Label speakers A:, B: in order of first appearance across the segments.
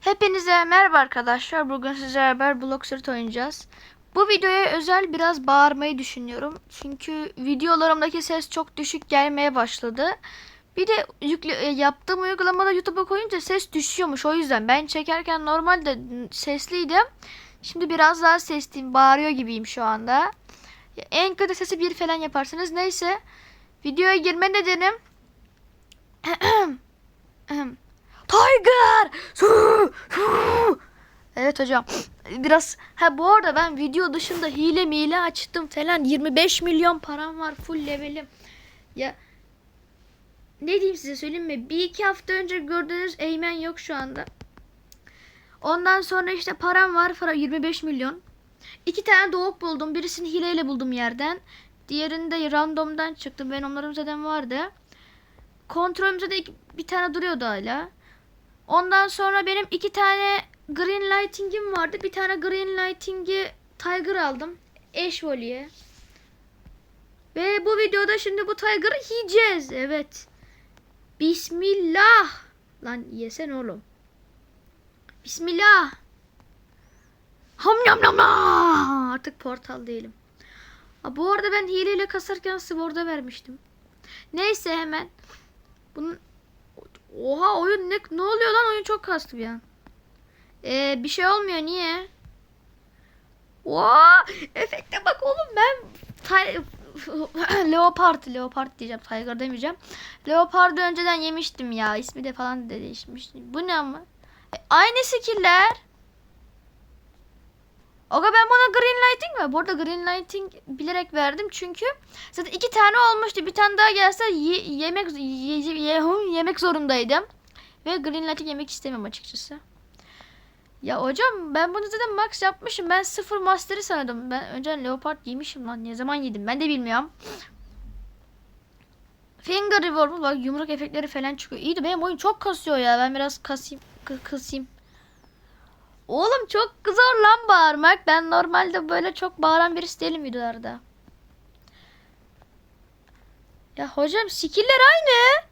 A: Hepinize merhaba arkadaşlar. Bugün sizlerle beraber Block oynayacağız. Bu videoya özel biraz bağırmayı düşünüyorum. Çünkü videolarımdaki ses çok düşük gelmeye başladı. Bir de yükle, e, yaptığım uygulamada YouTube'a koyunca ses düşüyormuş. O yüzden ben çekerken normalde sesliydim. Şimdi biraz daha sesliyim. Bağırıyor gibiyim şu anda. En kötü sesi bir falan yaparsınız. Neyse. Videoya girme nedenim Tiger! Evet hocam. Biraz ha bu arada ben video dışında hile mile açtım falan. 25 milyon param var. Full levelim. Ya ne diyeyim size söyleyeyim mi? Bir iki hafta önce gördüğünüz Eymen yok şu anda. Ondan sonra işte param var. Para 25 milyon. İki tane doğuk buldum. Birisini hileyle buldum yerden. Diğerini de randomdan çıktım. Ben onların zaten vardı. Kontrolümüzde de bir tane duruyordu hala. Ondan sonra benim iki tane green lighting'im vardı. Bir tane green lighting'i Tiger aldım. Ash Volley'e. Ve bu videoda şimdi bu Tiger'ı yiyeceğiz. Evet. Bismillah. Lan yesen oğlum. Bismillah. Ham yam yam. Artık portal değilim. Ha, bu arada ben hileyle kasarken Swords'a vermiştim. Neyse hemen. Bunun Oha oyun ne ne oluyor lan oyun çok kastı bir an. Ee, bir şey olmuyor niye? Oha efekte bak oğlum ben Leopard Leopard diyeceğim Tiger demeyeceğim. Leopard'ı önceden yemiştim ya ismi de falan da değişmiş. Bu ne ama? E, aynı skiller. Aga ben buna green lighting mi? Bu arada green lighting bilerek verdim çünkü zaten iki tane olmuştu. Bir tane daha gelse ye- yemek ye- ye- yemek zorundaydım. Ve green lighting yemek istemem açıkçası. Ya hocam ben bunu zaten max yapmışım. Ben sıfır master'ı sanıyordum. Ben önceden leopard giymişim lan. Ne zaman yedim ben de bilmiyorum. Finger revolver bak yumruk efektleri falan çıkıyor. İyi de benim oyun çok kasıyor ya. Ben biraz kasayım. kı- kısayım. Oğlum çok zor lan bağırmak. Ben normalde böyle çok bağıran birisi değilim videolarda. Ya hocam skiller aynı.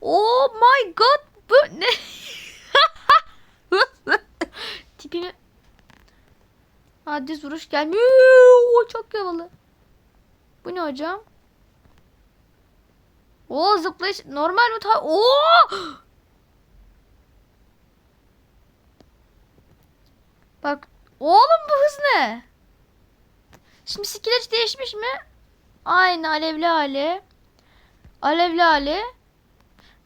A: Oh my god. Bu ne? Tipini... Ha düz vuruş gelmiyor. Çok havalı. Bu ne hocam? Oo zıplayış normal mi? Oo! Bak oğlum bu hız ne? Şimdi hiç değişmiş mi? Aynı alevli hali. Alevli hali.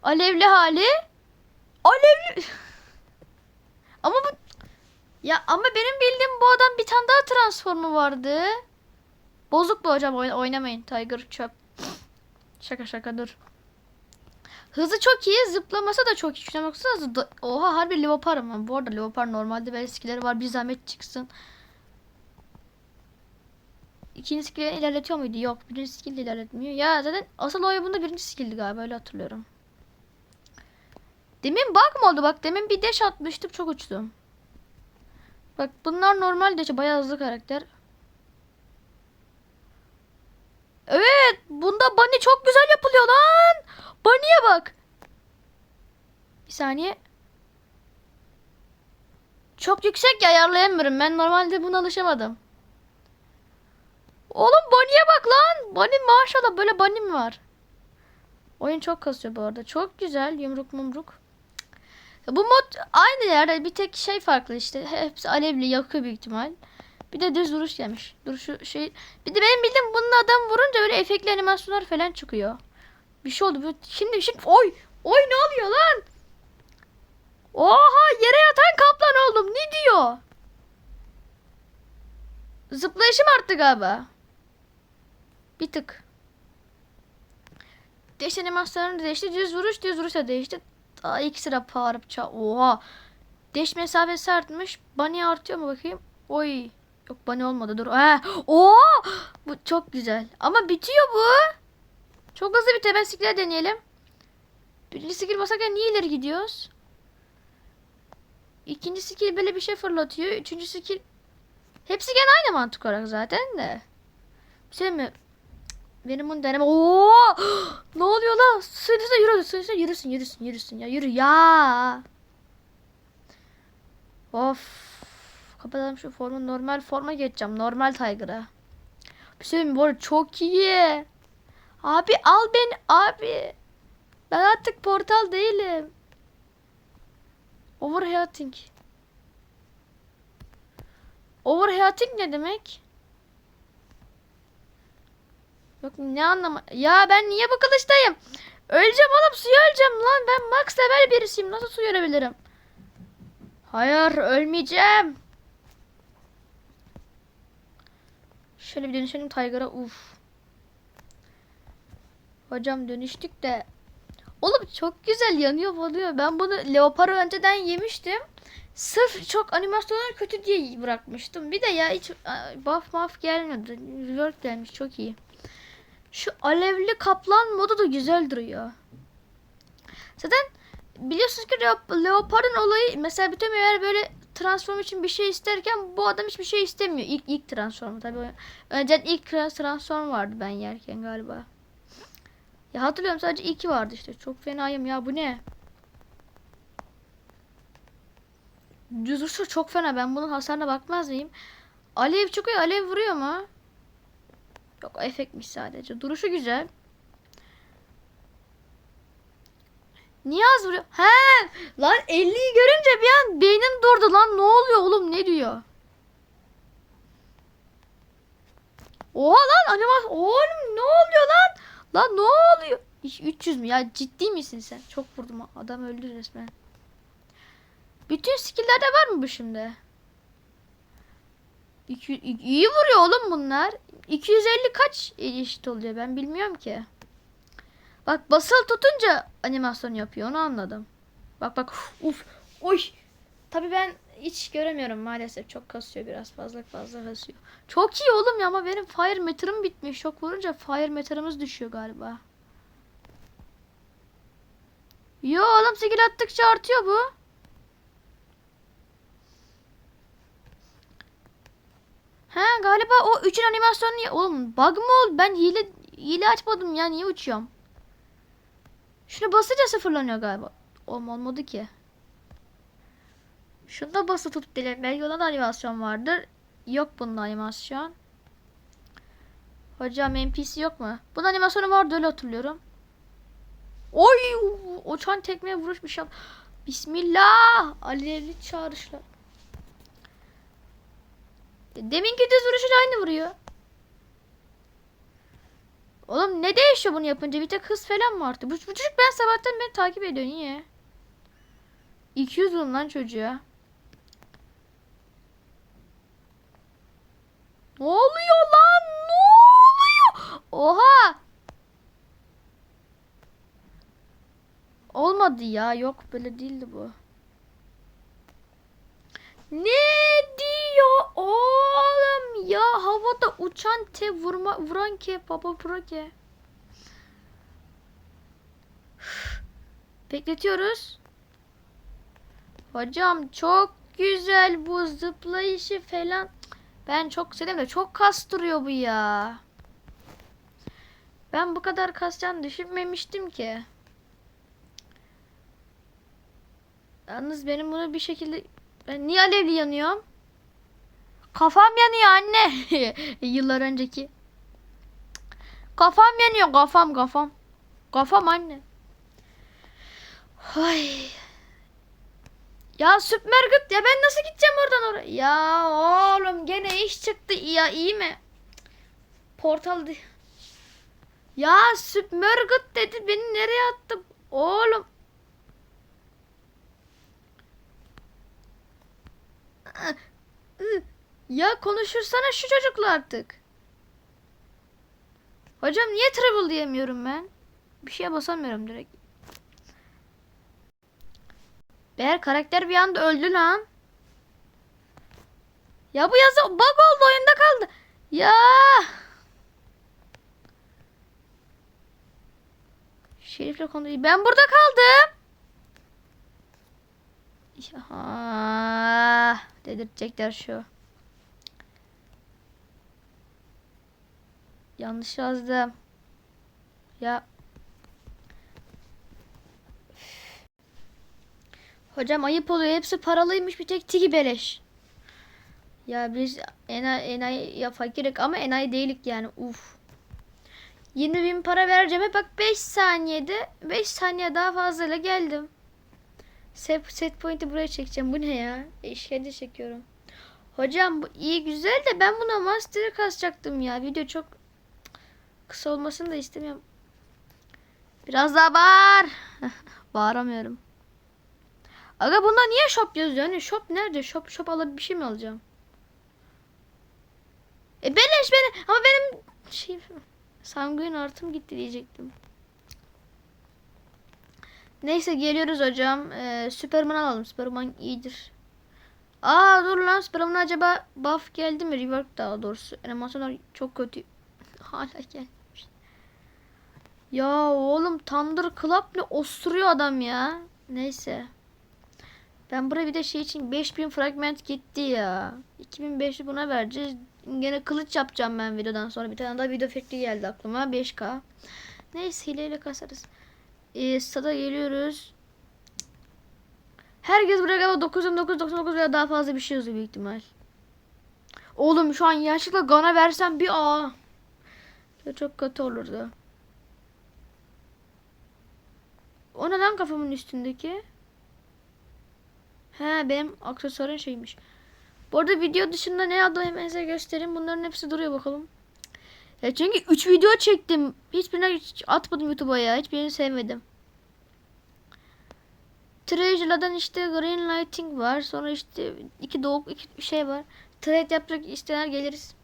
A: Alevli hali. Alevli. ama bu ya ama benim bildiğim bu adam bir tane daha transformu vardı. Bozuk bu hocam oyn- oynamayın. Tiger çöp. Şaka şaka dur. Hızı çok iyi. Zıplaması da çok iyi. Şuna baksanıza. da- Oha harbi leopar ama. Bu arada leopar normalde böyle skilleri var. Bir zahmet çıksın. İkinci skill'e ilerletiyor muydu? Yok. Birinci skill ilerletmiyor. Ya zaten asıl oyun bunda birinci skill'di galiba. Öyle hatırlıyorum. Demin bug mı oldu? Bak demin bir dash atmıştım. Çok uçtum. Bak bunlar normal dash. Bayağı hızlı karakter. Evet. Bunda bunny çok güzel yapılıyor lan. Bunny'e bak. Bir saniye. Çok yüksek ya ayarlayamıyorum. Ben normalde buna alışamadım. Oğlum Bonnie'ye bak lan. Bonnie maşallah böyle Bonnie mi var? Oyun çok kasıyor bu arada. Çok güzel yumruk mumruk. Bu mod aynı yerde bir tek şey farklı işte. Hepsi alevli yakıyor büyük ihtimal. Bir de düz vuruş gelmiş. Duruşu şey. Bir de benim bildiğim bunun adam vurunca böyle efektli animasyonlar falan çıkıyor. Bir şey oldu. Şimdi şimdi oy oy ne oluyor lan? Oha yere yatan kaplan oldum. Ne diyor? Zıplayışım arttı galiba. Bir tık. Değiş animasyonları değişti. Düz vuruş düz vuruş da değişti. Daha iki sıra bağırıp ça. Oha. Değiş mesafesi artmış. Bunny artıyor mu bakayım? Oy. Yok bunny olmadı dur. Ha. Oo. Bu çok güzel. Ama bitiyor bu. Çok hızlı. Ben skill deneyelim. Birinci skill basarken niye ileri gidiyoruz? İkinci skill böyle bir şey fırlatıyor. Üçüncü skill hepsi gene aynı mantık olarak zaten de. Bir şey mi? benim bunu deneme. Oo! ne oluyor lan? Suyun üstüne yürü. Suyun yürüsün yürüsün yürüsün ya. Yürü ya. Of. Kapatalım şu formu. Normal forma geçeceğim. Normal Tiger'a. Bir şey mi? bu arada çok iyi. Abi al beni abi. Ben artık portal değilim. Overheating. Overheating ne demek? Yok ne anlama. Ya ben niye bu kılıçtayım? Öleceğim oğlum suya öleceğim lan. Ben max level birisiyim. Nasıl su görebilirim? Hayır ölmeyeceğim. Şöyle bir dönüşelim Tiger'a. Uf. Hocam dönüştük de. Oğlum çok güzel yanıyor oluyor. Ben bunu Leopar'ı önceden yemiştim. Sırf çok animasyonları kötü diye bırakmıştım. Bir de ya hiç buff muff gelmedi. Rework gelmiş çok iyi. Şu alevli kaplan modu da güzel duruyor. Zaten biliyorsunuz ki Leo- Leopard'ın olayı mesela bütün eğer böyle transform için bir şey isterken bu adam hiçbir şey istemiyor. İlk ilk transformu tabii. Önceden ilk transform vardı ben yerken galiba. Ya hatırlıyorum sadece iki vardı işte. Çok fenayım ya bu ne? Duruşu çok fena. Ben bunun hasarına bakmaz mıyım? Alev çıkıyor. Alev vuruyor mu? Yok efektmiş sadece. Duruşu güzel. Niye az vuruyor? He! Lan 50'yi görünce bir an beynim durdu lan. Ne oluyor oğlum? Ne diyor? Oha lan animasyon. Oğlum ne oluyor lan? Ne oluyor? İş 300 mü? Ya ciddi misin sen? Çok vurdum. Adam öldü resmen. Bütün skill'lerde var mı bu şimdi? İki, i- iyi vuruyor oğlum bunlar. 250 kaç eşit oluyor ben bilmiyorum ki. Bak basılı tutunca animasyon yapıyor onu anladım. Bak bak uf oy. Tabii ben hiç göremiyorum maalesef çok kasıyor biraz fazla fazla kasıyor. Çok iyi oğlum ya ama benim fire meter'ım bitmiş. Şok vurunca fire meter'ımız düşüyor galiba. Yo oğlum skill attıkça artıyor bu. He galiba o üçün animasyonu oğlum bug mı oldu? Ben hile hile açmadım ya niye uçuyorum? Şunu basınca sıfırlanıyor galiba. Oğlum olmadı ki. Şunu da bası tutup dilerim. Belki da animasyon vardır. Yok bunda animasyon. Hocam NPC yok mu? Bunun animasyonu vardı öyle hatırlıyorum. Oy! Uçan tekmeye vuruş bir şey. Bismillah! Alevli çağrışlar. Deminki düz vuruşuyla aynı vuruyor. Oğlum ne değişiyor bunu yapınca? Bir tek hız falan mı arttı? Bu, bu çocuk ben sabahtan beni takip ediyor. Niye? 200 vurun lan çocuğa. Ne oluyor lan? Ne oluyor? Oha! Olmadı ya. Yok böyle değildi bu. Ne diyor oğlum ya havada uçan te vurma vuran ke baba pro ke. Bekletiyoruz. Hocam çok güzel bu zıplayışı falan. Ben çok sevdim de çok kastırıyor bu ya. Ben bu kadar kasacağını düşünmemiştim ki. Yalnız benim bunu bir şekilde ben niye alevli yanıyorum? Kafam yanıyor anne. Yıllar önceki. Kafam yanıyor kafam kafam. Kafam anne. Ay. Ya süpmergıt ya ben nasıl gideceğim oradan oraya? Ya oğlum gene iş çıktı ya iyi mi? Portal di- Ya süpmergıt dedi beni nereye attı? Oğlum. Ya konuşursana şu çocukla artık. Hocam niye travel diyemiyorum ben? Bir şeye basamıyorum direkt. Beğer karakter bir anda öldü lan. Ya bu yazı bug oldu oyunda kaldı. Ya. Şerifle konu Ben burada kaldım. Ya. Dedirtecekler şu. Yanlış yazdım. Ya. Hocam ayıp oluyor. Hepsi paralıymış. Bir tek tiki beleş. Ya biz enayi, enayi ya fakirik ama enayi değilik yani. Uf. 20 bin para vereceğim. Bak 5 saniyede 5 saniye daha fazlayla geldim. Set, set point'i buraya çekeceğim. Bu ne ya? İşkence çekiyorum. Hocam bu iyi güzel de ben buna master kasacaktım ya. Video çok kısa olmasını da istemiyorum. Biraz daha bağır. Bağıramıyorum. Aga bunda niye shop yazıyor? Hani shop nerede? Shop shop alıp bir şey mi alacağım? E beleş beni ama benim şey sanguin artım gitti diyecektim. Neyse geliyoruz hocam. Ee, Superman alalım. Superman iyidir. Aa dur lan Superman acaba buff geldi mi? Rework daha doğrusu. Animasyonlar çok kötü. Hala gelmemiş. Ya oğlum Thunder Club ne osturuyor adam ya. Neyse. Ben buraya bir de şey için 5000 fragment gitti ya. 2500 buna vereceğiz. Gene kılıç yapacağım ben videodan sonra. Bir tane daha video fikri geldi aklıma. 5K. Neyse hileyle kasarız. Ee, stada geliyoruz. Herkes buraya galiba 999 veya daha fazla bir şey yazıyor büyük ihtimal. Oğlum şu an yaşlıkla Gana versem bir a. Çok kötü olurdu. O ne lan kafamın üstündeki? He benim aksesuarın şeymiş. Bu arada video dışında ne size göstereyim. Bunların hepsi duruyor bakalım. Ya çünkü 3 video çektim. Hiçbirine hiç atmadım YouTube'a ya. Hiçbirini sevmedim. Treasure'dan işte Green Lighting var. Sonra işte iki doğuk iki şey var. Trade yapacak isteyenler geliriz.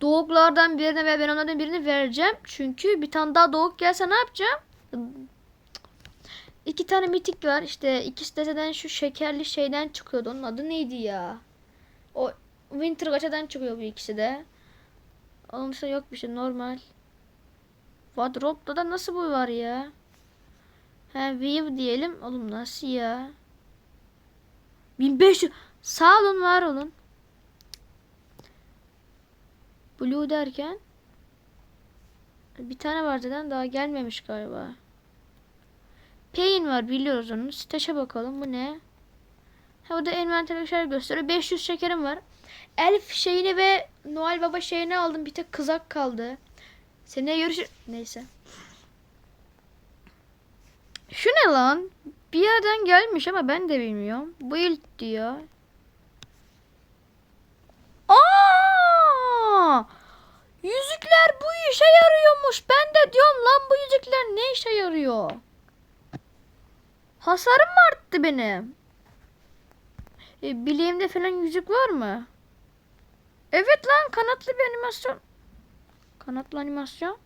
A: Doğuklardan birine ve ben onlardan birini vereceğim. Çünkü bir tane daha doğuk gelse ne yapacağım? İki tane mitik var. İşte ikisi de zaten şu şekerli şeyden çıkıyordu. Onun adı neydi ya? O Winter Gacha'dan çıkıyor bu ikisi de. Onun dışında yok bir şey normal. Wardrobe'da da nasıl bu var ya? He Weave diyelim. Oğlum nasıl ya? 1500. Sağ olun var olun. Blue derken bir tane var zaten daha gelmemiş galiba. Pain var biliyoruz onu. Staş'a bakalım bu ne? Ha burada envanter şeyler gösteriyor. 500 şekerim var. Elf şeyini ve Noel Baba şeyini aldım. Bir tek kızak kaldı. Seninle görüşür... Neyse. Şu ne lan? Bir yerden gelmiş ama ben de bilmiyorum. Build diyor. Aa! Yüzükler bu işe yarıyormuş. Ben de diyorum lan bu yüzükler ne işe yarıyor? Hasarım mı arttı benim? E, bileğimde falan yüzük var mı? Evet lan kanatlı bir animasyon. Kanatlı animasyon.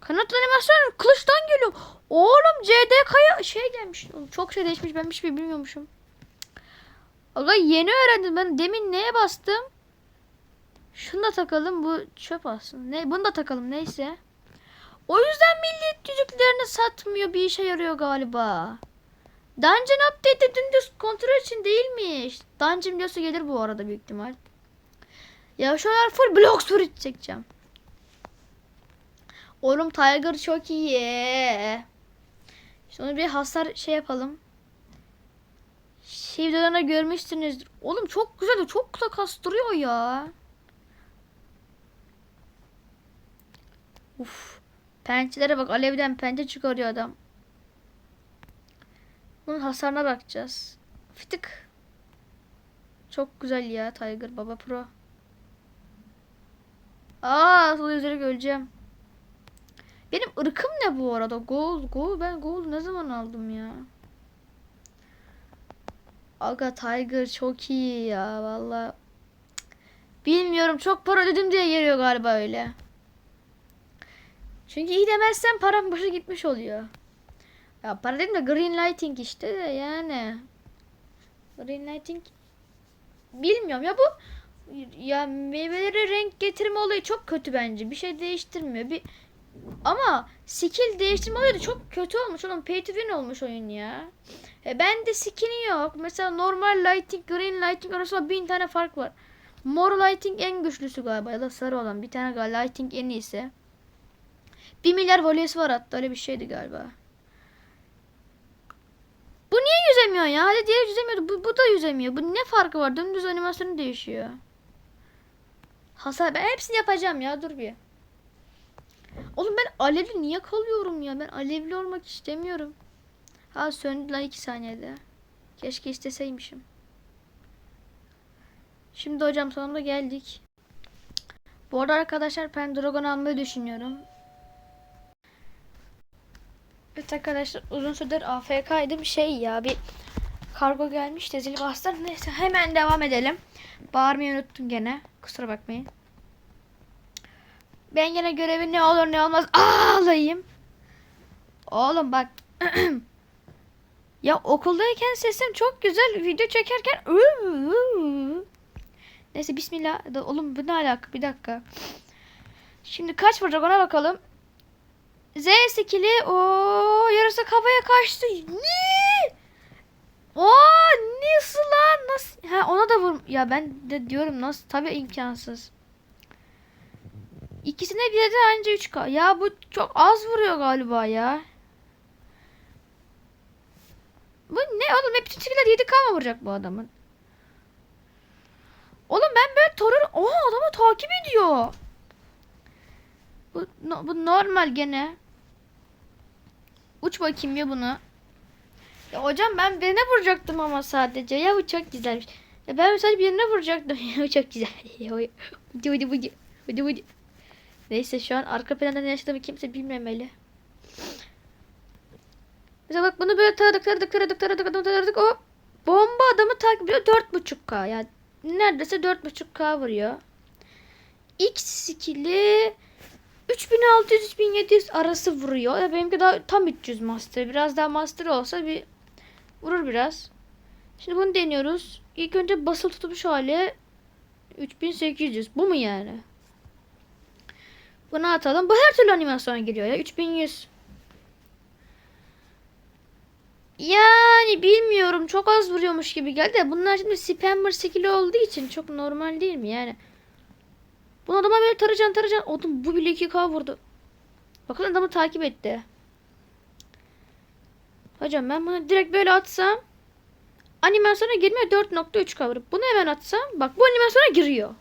A: Kanatlı animasyon kılıçtan geliyor. Oğlum CDK'ya şey gelmiş. Çok şey değişmiş ben hiçbir şey bilmiyormuşum. Aga yeni öğrendim ben demin neye bastım? Şunu da takalım bu çöp aslında. Ne bunu da takalım neyse. O yüzden millet yüzüklerini satmıyor bir işe yarıyor galiba. Dungeon update'de dümdüz kontrol için değilmiş. Dungeon videosu gelir bu arada büyük ihtimal. Ya şu an full block spirit çekeceğim. Oğlum Tiger çok iyi. Sonra bir hasar şey yapalım. Şey videolarında görmüşsünüzdür. Oğlum çok güzel çok da kastırıyor ya. Uf. Pençelere bak alevden pençe çıkarıyor adam. Bunun hasarına bakacağız. Fitık. Çok güzel ya Tiger Baba Pro. Aa sol üzeri öleceğim. Benim ırkım ne bu arada? Gold, gold. Ben gold ne zaman aldım ya? Aga Tiger çok iyi ya valla. Bilmiyorum çok para ödedim diye geliyor galiba öyle. Çünkü iyi demezsen param boşa gitmiş oluyor. Ya para dedim de green lighting işte de yani. Green lighting bilmiyorum ya bu ya meyvelere renk getirme olayı çok kötü bence. Bir şey değiştirmiyor. Bir ama skill değiştirme olayı da çok kötü olmuş. Oğlum pay to win olmuş oyun ya. E ben de skin'i yok. Mesela normal lighting, green lighting arasında bin tane fark var. Mor lighting en güçlüsü galiba ya da sarı olan. Bir tane galiba lighting en iyisi. 1 milyar voleyesi var hatta öyle bir şeydi galiba. Bu niye yüzemiyor ya? Hadi diğer yüzemiyordu. Bu, bu da yüzemiyor. Bu ne farkı var? Dümdüz animasyonu değişiyor. Hasar ben hepsini yapacağım ya dur bir. Oğlum ben alevli niye kalıyorum ya? Ben alevli olmak istemiyorum. Ha söndü lan 2 saniyede. Keşke isteseymişim. Şimdi hocam sonunda geldik. Bu arada arkadaşlar ben Dragon almayı düşünüyorum. Evet arkadaşlar uzun süredir AFK'ydım. Şey ya bir kargo gelmiş de zil bastı. Neyse hemen devam edelim. Bağırmayı unuttum gene. Kusura bakmayın. Ben gene görevi ne olur ne olmaz ağlayayım. Oğlum bak. ya okuldayken sesim çok güzel. Video çekerken Neyse bismillah. Oğlum bu ne alaka? Bir dakika. Şimdi kaç vuracak ona bakalım. Z skill'i o yarısı kafaya kaçtı. Ne? O nasıl lan? Nasıl? Ha ona da vur. Ya ben de diyorum nasıl? Tabii imkansız. İkisine bir de anca 3K. Ya bu çok az vuruyor galiba ya. Bu ne oğlum? Hep bütün skill'ler 7K mı vuracak bu adamın? Oğlum ben böyle torur... Oha adamı takip ediyor. Bu, no- bu normal gene. Uç bakayım ya bunu. Ya hocam ben birine vuracaktım ama sadece. Ya bu çok güzelmiş. Ya ben sadece birine vuracaktım. Ya bu çok güzel. Hadi hadi hadi. Hadi hadi. Neyse şu an arka planda ne yaşadığımı kimse bilmemeli. Mesela bak bunu böyle taradık taradık taradık taradık taradık taradık. O bomba adamı takip ediyor. 4.5k yani neredeyse 4.5k vuruyor. X skill'i 3600-3700 arası vuruyor. Ya benimki daha tam 300 master. Biraz daha master olsa bir vurur biraz. Şimdi bunu deniyoruz. İlk önce basılı tutmuş hali 3800. Bu mu yani? Bunu atalım. Bu her türlü animasyon geliyor ya. 3100. Yani bilmiyorum. Çok az vuruyormuş gibi geldi. Bunlar şimdi spammer skill'i olduğu için çok normal değil mi yani? Bu adama böyle taracan taracan. Oğlum bu bile 2k vurdu. Bakın adamı takip etti. Hocam ben bunu direkt böyle atsam animasyona girmiyor 4.3k vurup bunu hemen atsam bak bu animasyona giriyor.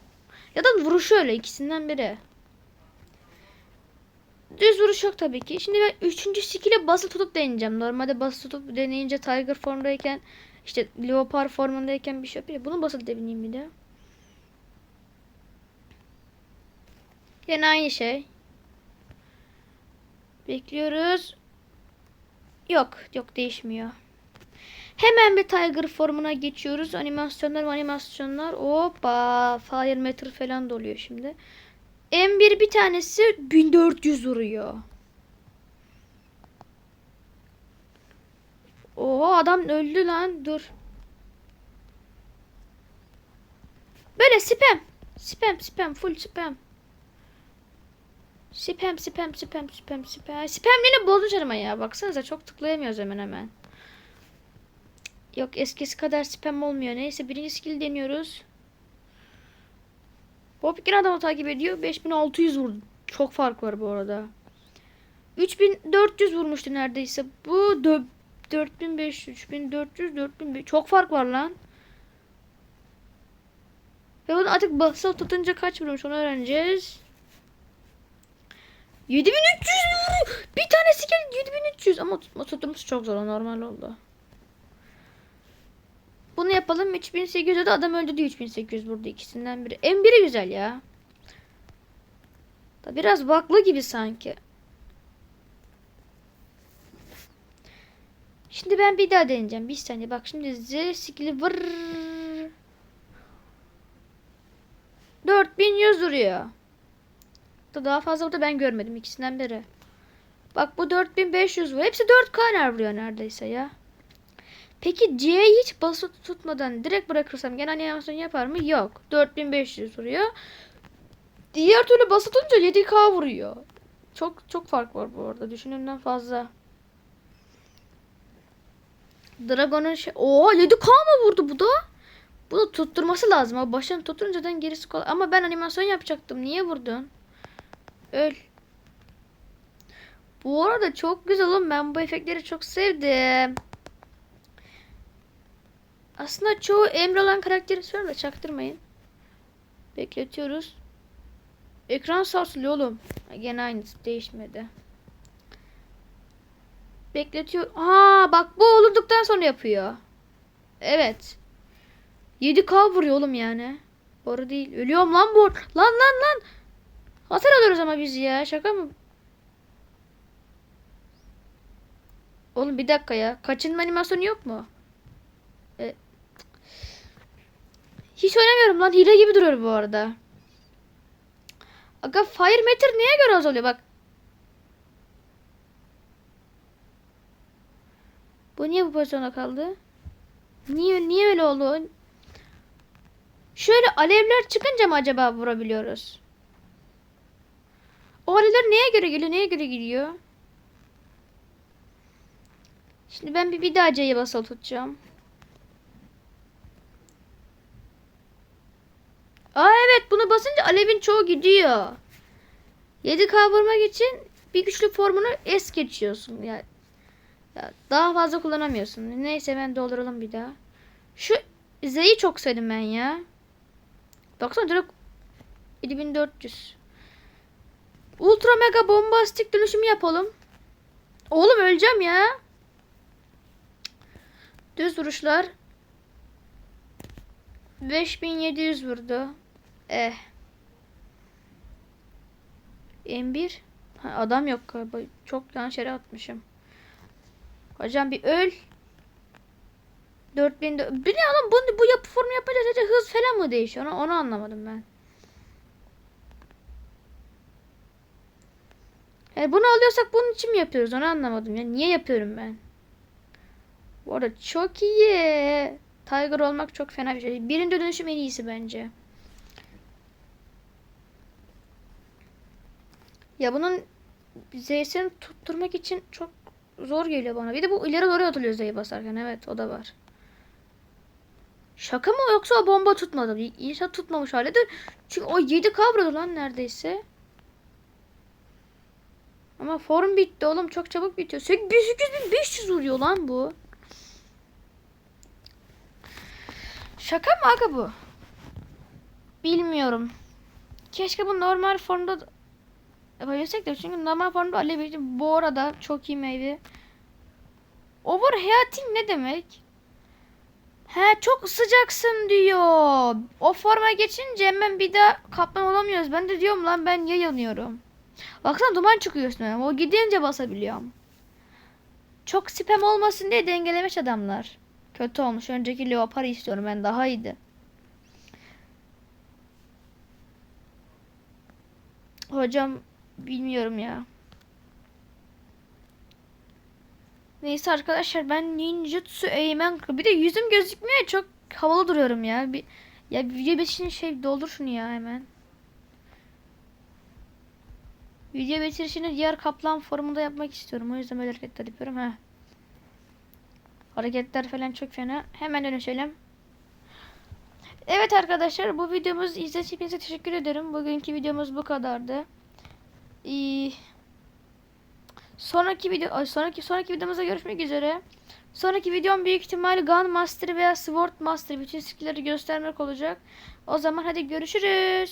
A: Ya da vuruşu öyle ikisinden biri. Düz vuruş yok tabii ki. Şimdi ben üçüncü skill'e basılı tutup deneyeceğim. Normalde basılı tutup deneyince Tiger formdayken işte Leopard formundayken bir şey yapıyor. Bunu basılı deneyeyim bir de. Yine aynı şey. Bekliyoruz. Yok. Yok değişmiyor. Hemen bir Tiger formuna geçiyoruz. Animasyonlar animasyonlar. Hoppa. Fire meter falan doluyor şimdi. M1 bir tanesi 1400 vuruyor. Oha adam öldü lan. Dur. Böyle spam. Spam spam full spam. Spam spam spam spam spam. Spamliğini bozmuş ama ya. Baksanıza çok tıklayamıyoruz hemen hemen. Yok eskisi kadar spam olmuyor. Neyse birinci skill deniyoruz. Yine adamı takip ediyor. 5600 vurdu. Çok fark var bu arada. 3400 vurmuştu neredeyse. Bu dö- 4500, 3400, 4500. Çok fark var lan. Ve bunu artık basılı tutunca kaç vurmuş onu öğreneceğiz. 7300 vuruyor. Bir tanesi geldi 7300 ama tutma tutması çok zor normal oldu. Bunu yapalım 3800'e de adam öldü diyor 3800 vurdu ikisinden biri. En biri güzel ya. Da biraz baklı gibi sanki. Şimdi ben bir daha deneyeceğim. Bir saniye bak şimdi Z skill'i vır. 4100 vuruyor. Da daha fazla burada ben görmedim ikisinden biri. Bak bu 4500 vuruyor. Hepsi 4K vuruyor neredeyse ya. Peki C'yi hiç basılı tutmadan direkt bırakırsam gene animasyon yapar mı? Yok. 4500 vuruyor. Diğer türlü basılı tutunca 7K vuruyor. Çok çok fark var bu arada. Düşündüğümden fazla. Dragon'un şey... Oha 7K mı vurdu bu da? Bunu tutturması lazım. O başını tutturuncadan gerisi kolay. Ama ben animasyon yapacaktım. Niye vurdun? Öl. Bu arada çok güzel oğlum. Ben bu efektleri çok sevdim. Aslında çoğu Emre olan karakteri söylüyorum da çaktırmayın. Bekletiyoruz. Ekran sarsılıyor oğlum. Ha, Gene aynısı değişmedi. Bekletiyor. Aa bak bu olurduktan sonra yapıyor. Evet. 7K vuruyor oğlum yani. Boru değil. Ölüyorum lan bu. Lan lan lan. Hasar alıyoruz ama biz ya. Şaka mı? Oğlum bir dakika ya. Kaçınma animasyonu yok mu? E, hiç oynamıyorum lan. Hile gibi duruyor bu arada. Aga fire meter neye göre azalıyor bak. Bu niye bu pozisyonda kaldı? Niye niye öyle oldu? Şöyle alevler çıkınca mı acaba vurabiliyoruz? O alevler neye göre geliyor? Neye göre gidiyor? Şimdi ben bir, bir daha C'ye basılı tutacağım. Aa evet bunu basınca alevin çoğu gidiyor. 7K vurmak için bir güçlü formunu es geçiyorsun. Ya, ya daha fazla kullanamıyorsun. Neyse ben dolduralım bir daha. Şu Z'yi çok sevdim ben ya. Baksana direkt 7400. Ultra mega bombastik dönüşümü yapalım. Oğlum öleceğim ya. Düz vuruşlar. 5700 vurdu. Eh. M1. Ha, adam yok galiba. Çok yanlış yere atmışım. Hocam bir öl. 4000 de... Bir ne oğlum bu, bu yapı formu yapınca sadece hız falan mı değişiyor? Onu, onu anlamadım ben. Yani bunu alıyorsak bunun için mi yapıyoruz? Onu anlamadım. Ya niye yapıyorum ben? Bu arada çok iyi. Tiger olmak çok fena bir şey. Birinci dönüşüm en iyisi bence. Ya bunun Z'sini tutturmak için çok zor geliyor bana. Bir de bu ileri doğru atılıyor Z'yi basarken. Evet o da var. Şaka mı yoksa o bomba tutmadı? İnşallah tutmamış halidir. Çünkü o 7 kavradı lan neredeyse. Ama form bitti oğlum. Çok çabuk bitiyor. 8500 vuruyor lan bu. Şaka mı aga bu? Bilmiyorum. Keşke bu normal formda da yapabilsek de çünkü normal formda alev bu arada çok iyi meyve. Overheating ne demek? He çok sıcaksın diyor. O forma geçince hemen bir daha kaplan olamıyoruz. Ben de diyorum lan ben ya yanıyorum. Baksana duman çıkıyor üstüne. O gidince basabiliyorum. Çok spam olmasın diye dengelemiş adamlar. Kötü olmuş. Önceki leoparı istiyorum ben daha iyiydi. Hocam bilmiyorum ya. Neyse arkadaşlar ben ninjutsu eğmen bir de yüzüm gözükmüyor çok havalı duruyorum ya. Bir ya video şey doldur şunu ya hemen. Video bitirişini diğer kaplan formunda yapmak istiyorum. O yüzden böyle hareketler yapıyorum. ha. Hareketler falan çok fena. Hemen dönüşelim. Evet arkadaşlar bu videomuz izlediğiniz için teşekkür ederim. Bugünkü videomuz bu kadardı. Ee, sonraki video sonraki sonraki videomuzda görüşmek üzere. Sonraki videom büyük ihtimalle Gun Master veya Sword Master bütün skill'leri göstermek olacak. O zaman hadi görüşürüz.